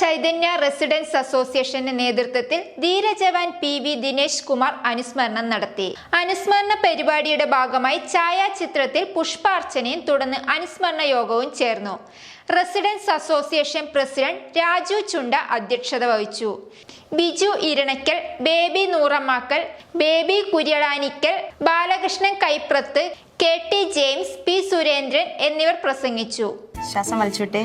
Chaitanya residence അസോസിയേഷന്റെ നേതൃത്വത്തിൽ ധീരജവാൻ പി വി ദിനേശ് കുമാർ അനുസ്മരണം നടത്തി. അനുസ്മരണ പരിപാടിയുടെ ഭാഗമായി ഛായാചിത്രത്തിൽ പുഷ്പാർച്ചനയും തുടർന്ന് അനുസ്മരണ യോഗവും ചേർന്നു. Residents association president Raju Chunda അധ്യക്ഷത വഹിച്ചു. Biju Iranakkal Baby Nooramakkal Baby Kuryalanikkal Balakrishnan Kaiprath K T James P Surendran എന്നിവർ പ്രസംഗിച്ചു. ശ്വാസം വലിച്ചുവിട്ടെ